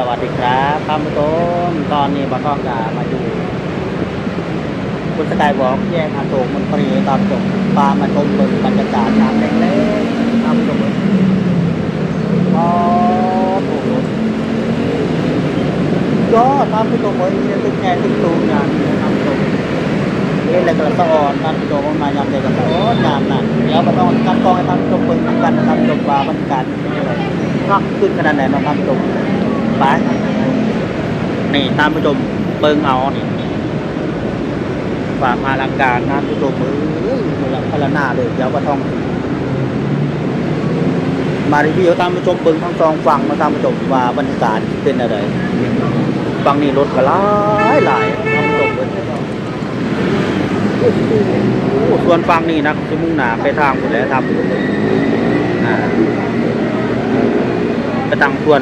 สวัสดีครับท่านผู้ชมตอนนี้มาต้องการมาอยู่คุณสกายบอกแยกอาโศกมันปรีตอนจบปลามาชมเบิ่งบรรยากาศน้ำแดงๆท่านผู้ชมบอ๋อถูกก็ท่านผู้ชมเบิ่งเนี่ยตึกแง่ตึกตูงงานท่านผู้ชมเล่นอะไรกันละสะออนท่านผู้ชมมายำเลยกันสะออนงานนั่นเดี๋ยวมาต้องกันกองให้ท่านผู้ชมเบิ่งกันท่านผู้ชมว่าบรรยากาศเป็นยังไงพักขึ้นขนาดไหนเนาะท่านผู้ชม ไปนี่ตามผู้ชมเบิงเอานี่ฝากมาลังการนะผู้ชมมือมือลังพลหน้าเลยเดี๋ยวก็ท่องมารีวิวตามผู้ชมเบิงทั้งสองฝั่งมาตามผู้ชมว่าบรรยากาศเป็นอะไรฝั่งนี้รถก็หลายหลายตามผู้ชมเบิส่วนฝั่งนี้นะจะมุ่งหน้าไปทางหมดแล้วทำผู้ชมเบิ่งอ่าไปทางส่วน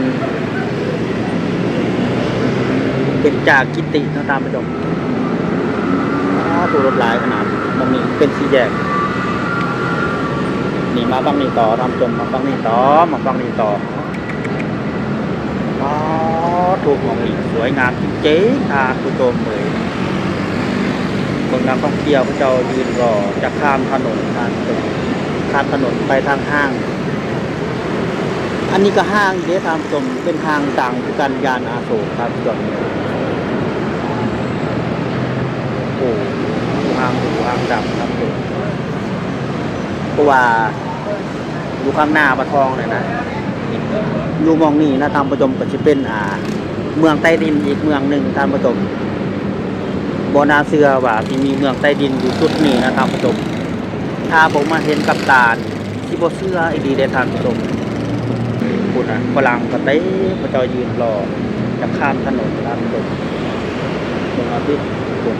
เป็นจากกิติเนาะตามไปชมอ้าวตัวรถลายขนาดตรงนี้เป็นสี่แยกนี่มาฟังนี่ต่อทำชมมาฟังนี่ต่อมาฟังนี่ต่ออ๋อถูกของนี่สวยงามจริงๆทางผู้ชมเลยคนนักท่องเที่ยวเขาเจ้ายืนรอจะข้ามถนนทางตรงข้ามถนนไปทางห้าง อันนี้ก็ห้างเดี๋ยวทำชมเป็นห้างต่างกันยานอาโศกครับจอดนี้ โอ้ห้างหูห้างดำครับผมเพราะว่าอยู่ข้างหน้าปะทองเลยนะอยู่มองนี่นะตามประจมก็จะเป็นอ่า เมืองใต้ดินอีกเมืองหนึ่งตามประจมบนาเสือว่าที่มีเมืองใต้ดินอยู่จุดนี้นะตามประจมถ้าผมมาเห็นกับตาที่บเสื้อไอดีเดทานประจมคุณอะฝรั่งก็เต้พระเจ้ายืนรอจะข้ามถนนตามถนนตรงอาทิตย์คุณ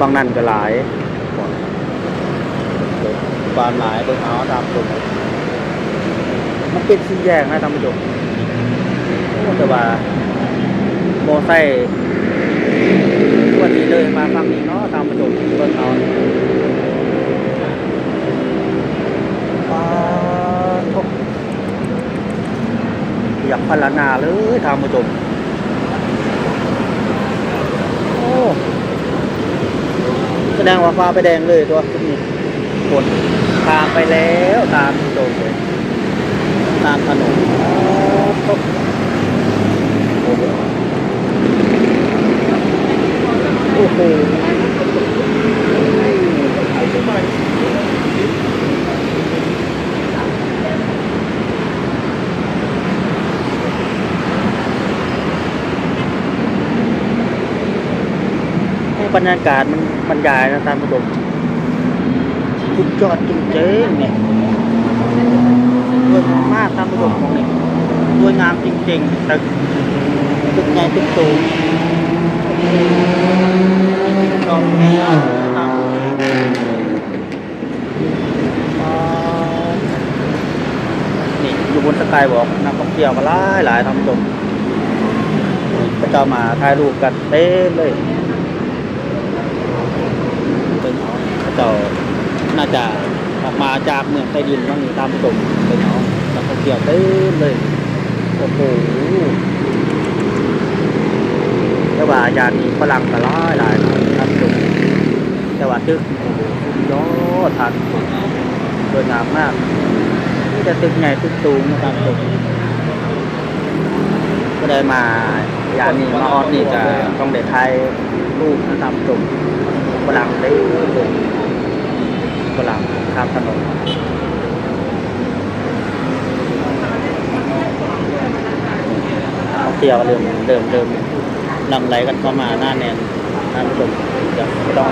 ฝั่งนั้นก็หลายบานหลายเบิ่งเอาตามถนนมันเป็นสี่แยกนะท่านผู้ชมโอ้แต่ว่าโมอไซค์วันนี้เลยมาฝั่งนี้เนาะตามผู้ชมเบิ่งเอาว้าวทุกอยากพัฒนาเลยทางผู้ชมโอ้ แสดงว่าฟ้าไปแดงเลยตัวนี้ฝนตามไปแล้วตามโจ้เลยตามถนนโอ้โหโอ้โหให้ บรรยากาศมันบรรยายนะท่านผู้ชมสุดยอดจริงๆเนี่ยสวยงามมากท่านผู้ชมของนี่สวยงามจริงๆตึกตึกใหญ่ตึกสูงชอบแม่ตามนี่อยู่บนสกายวอล์กนักท่องเที่ยวมาหลายหลายท่านผู้ชมก็จะมาถ่ายรูปกันเต็มเลย เป็น เจ้าน่าจะออกมาจากเมืองใต้ดินบ้างนี่ตามผู้ชมเป็นเขานักท่องเที่ยวเต็มเลยโอ้โหแต่ว่าอาจารย์นี้ฝรั่งก็หลายหลายหลายท่านผู้ชมแต่ว่าตึกโอ้โหสุดยอดทานสวยงามมากนี่จะตึกใหญ่ตึกสูงนะท่านผู้ชมก็ได้มาอย่างนี้มาออดนี่ก็ต้องได้ถ่ายรูปนะท่านผู้ชม ฝรั่งได้ลยฝรั่งข้ามถนนท่องเที่ยวเริ่มเริ่มเริ่มนำไหลกันเข้ามาหน้าแนนท่านผู้ชมจะต้อง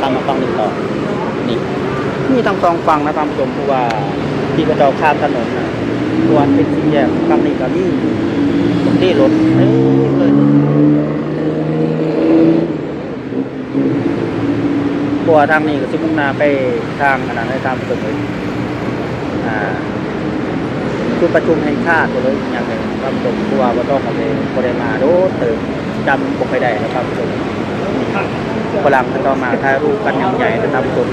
ข้ามมาฟังหนึ่งต่อนี่มีทั้งสองฝั่งนะท่านผู้ชมเพราะว่าที่กระเจ้าข้ามถนนนะตัวเป็นสี่แยกฝั่งนี้ก็มีตรงที่รถเอ้ยเลย บัวทางนี้ก็สิมุ่งหน้าไปทางอันนั้นให้ตามตึกเลยอ่าชุดประชุมแห่งชาติเลยอย่างหนึ่งครับผมผู้ว่าต้องมาเลยบ่ได้มาโดเติมจำบ่ค่อยได้นะครับผมฝรั่งเขาต้องมาถ่ายรูปกันอย่างใหญ่นะครับผม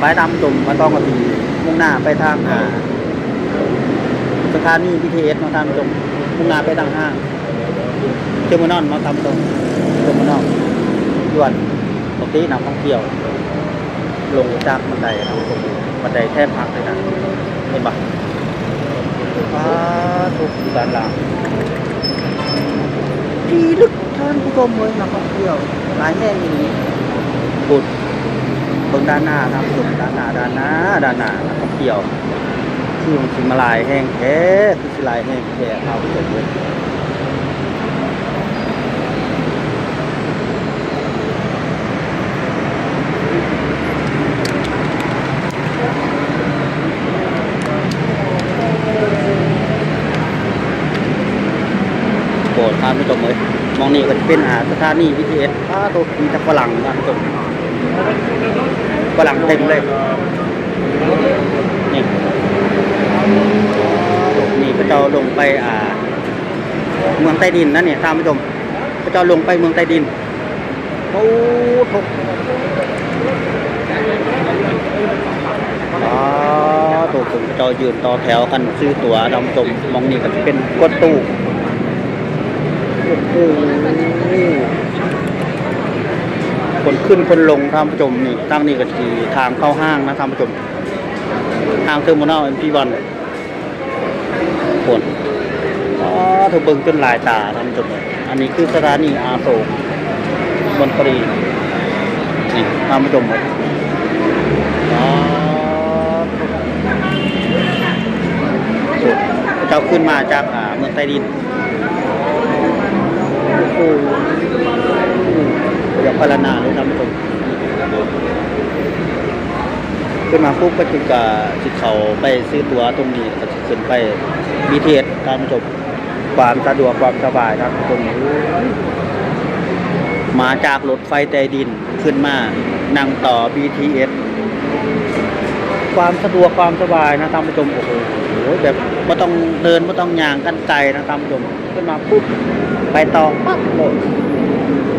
ไปตามจมมาต้องกระบี่มุ่งหน้าไปทางสถานี BTS มาตามจม มุ่งหน้าไปทางห้างเทอร์มินอลมาตามตรงเทอร์มินอลด่วนปกตินักท่องเที่ยว ลงจากบันไดนะครับผมบันไดแทบพักเลยนะเห็นปะฟ้าทุกด้านหลังดีลึกท่านผู้ชมเลยนักท่องเที่ยวหลายแห่งอย่างนี้ปุดตรงด้านหน้าครับตรงด้านหน้าด้านหน้าด้านหน้านักท่องเที่ยว คือมันสิมาลายแห้งแท้คือสิลายแห้งแท้เอาไปเลยโปรดท่านผู้ชมเลยมองนี่ก็จะเป็นอาสถานี BTS ถ้าตัวมีแต่ฝรั่งนะท่านผู้ชมฝรั่งเต็มเลยนี่ นี่พระเจ้าลงไปอ่า เมืองใต้ดินนะเนี่ยท่านผู้ชมพระเจ้าลงไปเมืองใต้ดินโอ้ทกอ๋อตัวผมพระเจ้ายืนต่อแถวกันซื้อตั๋วท่านผู้ชมมองนี่ก็จะเป็นกดตู้คนขึ้นคนลงท่านผู้ชมนี่ตั้งนี่ก็คือทางเข้าห้างนะท่านผู้ชม ทางเทอร์มินอลเอ็มพีวันคนอ๋อถูกเบิ่งจนลายตาท่านผู้ชมอันนี้คือสถานีอาโศกบนตรีนี่ท่านผู้ชมอ๋อสุดเจ้าขึ้นมาจากอ่าเมืองใต้ดินโอ้โหอย่าพารณาเลยท่านผู้ชม ขึ้นมาปุ๊บก็จึงกับจิตเขาไปซื้อตั๋วตรงนี้ก็จะขึ้นไปบีเทสท่านผู้ชมความสะดวกความสบายท่านผู้ชมมาจากรถไฟใต้ดินขึ้นมานั่งต่อ BTS ความสะดวกความสบายนะท่านผู้ชมโอ้โหแบบไม่ต้องเดินไม่ต้องย่างกันไกลนะท่านผู้ชมขึ้นมาปุ๊บไปต่อปั๊บโหลด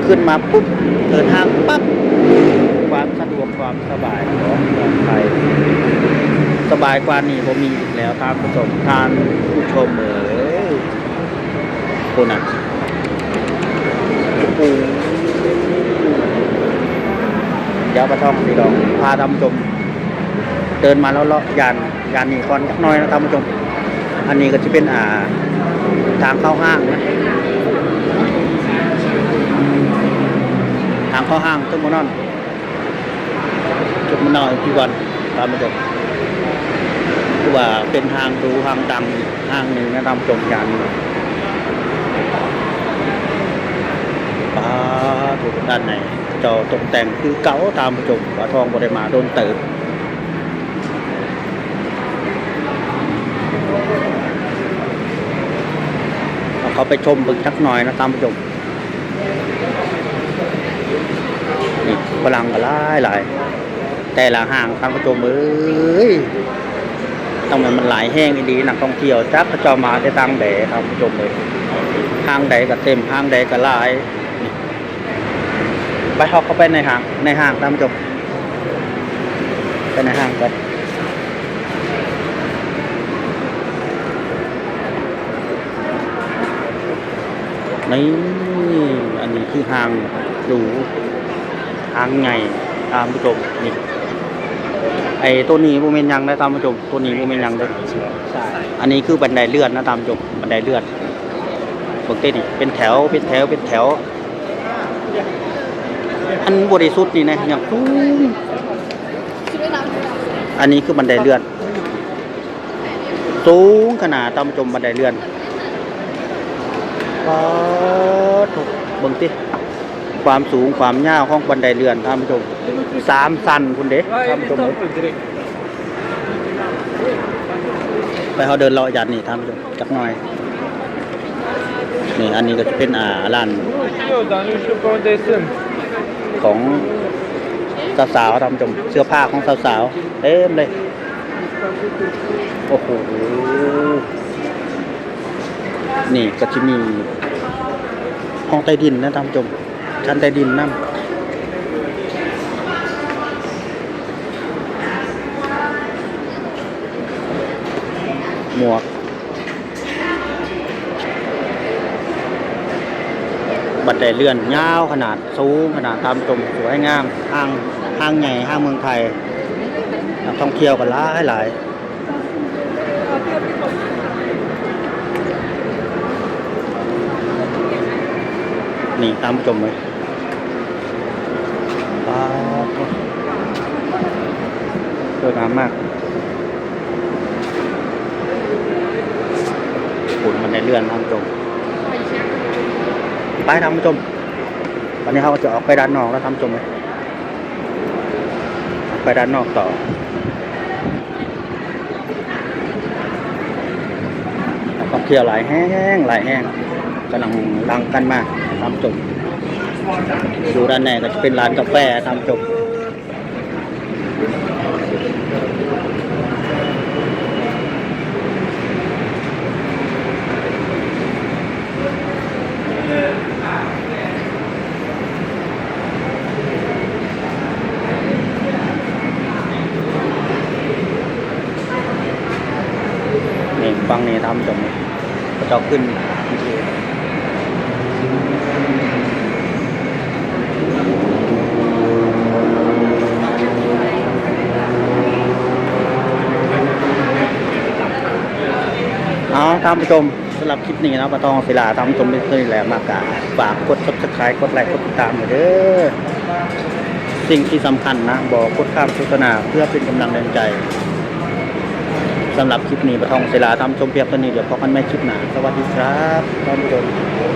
ขึ้นมาปุ๊บเดินทางปั๊บ ความสะดวกความสบายของเมืองไทยสบายกว่านี้ผมมีอีกแล้วท่านผู้ชมท่านผู้ชมเอ๋ยคนอะโอ้โหเดี๋ยวประท่องสีดองพาท่านผู้ชมเดินมาแล้วเลาะยานยานนี่ก่อนจักน้อยนะท่านผู้ชมอันนี้ก็จะเป็นอ่าทางเข้าห้างนะทางเข้าห้างตึ้งมนอน จุดมานอนที่วันท่านผู้ชมคือว่าเป็นทางดูทางดังห้างหนึ่งนะท่านผู้ชมยานป้าถูกด้านในจอตกแต่งคือเก๋าตามผู้ชมว่าทองบริมาโดนเติบเอาเขาไปชมบึกสักหน่อยนะตามผู้ชมนี่พลังก็หลายหลาย แต่ละห่างทางผู้ชมเอ้ยต้องมันมันหลายแห้งดีนักท่องเที่ยวจักเขาเจ้ามาได้ตังแดครับผู้ชมเลยห้างใดก็เต็มห้างใดก็หลาย ไปเขาเข้าไปในห้าง ในห้างตามผู้ชมไปในห้างไปนี่อันนี้คือห้างหรูห้างใหญ่ตามผู้ชมนี่ ไอ้ตัวนี้โมเมนยังได้ตามผู้ชมตัวนี้โมเมนยังได้อันนี้คือบันไดเลื่อนนะตามผู้ชมบันไดเลื่อนปกตินี่เป็นแถวเป็นแถวเป็นแถว อันบริสุทธิ์นี่นะอย่างสูงอันนี้คือบันไดเลื่อนสูงขนาดตามผู้ชมบันไดเลื่อนปอถูกเบิ่งติความสูงความยาวของบันไดเลื่อนท่านผู้ชม สามสันคุณเด็กท่านผู้ชมเอ้ยไปเขาเดินเลาะยันนี่ท่านผู้ชมจักหน่อยนี่อันนี้ก็จะเป็นอ่าร้าน Eu, dar nu știu pe unde sunt. ของสาวๆท่านผู้ชมเสื้อผ้าของสาวๆเต็มเลยโอ้โหนี่ก็จะมีห้องใต้ดินนะท่านผู้ชมชั้นใต้ดินนั่น หมวก บันไดเลื่อนยาวขนาดสูงขนาดตามตรงสวยงามห้างห้างใหญ่ห้างเมืองไทยนักท่องเที่ยวกันหลายหลายนี่ตามชมเลยว้าวสวยงามมาก ขุนมันในเลื่อนตามชมไปทำผู้ชมวันนี้เขาก็จะออกไปด้านนอกแล้วทำผู้ชมเลยไปด้านนอกต่อท่องเที่ยวหลายแห้งหลายแห้งกำลังลังกันมาทำผู้ชมดูด้านในก็จะเป็นร้านกาแฟทำผู้ชม นี่ฟังนี่ทำผู้ชมนี่ก็จะขึ้นเอาท่านผู้ชมสำหรับคลิปนี้นะปะตองศิลาท่านผู้ชมไม่เคยแหละมากะฝากกด subscribe กดไลค์กดติดตามหน่อยเด้อสิ่งที่สำคัญนะ บอกกดข้ามโฆษณาเพื่อเป็นกำลังแรงใจ สำหรับคลิปนี้ประทองศิลาทำชมเพียบตัวนี้เดี๋ยวพบกันใหม่คลิปหน้าสวัสดีครับท่านผู้ชม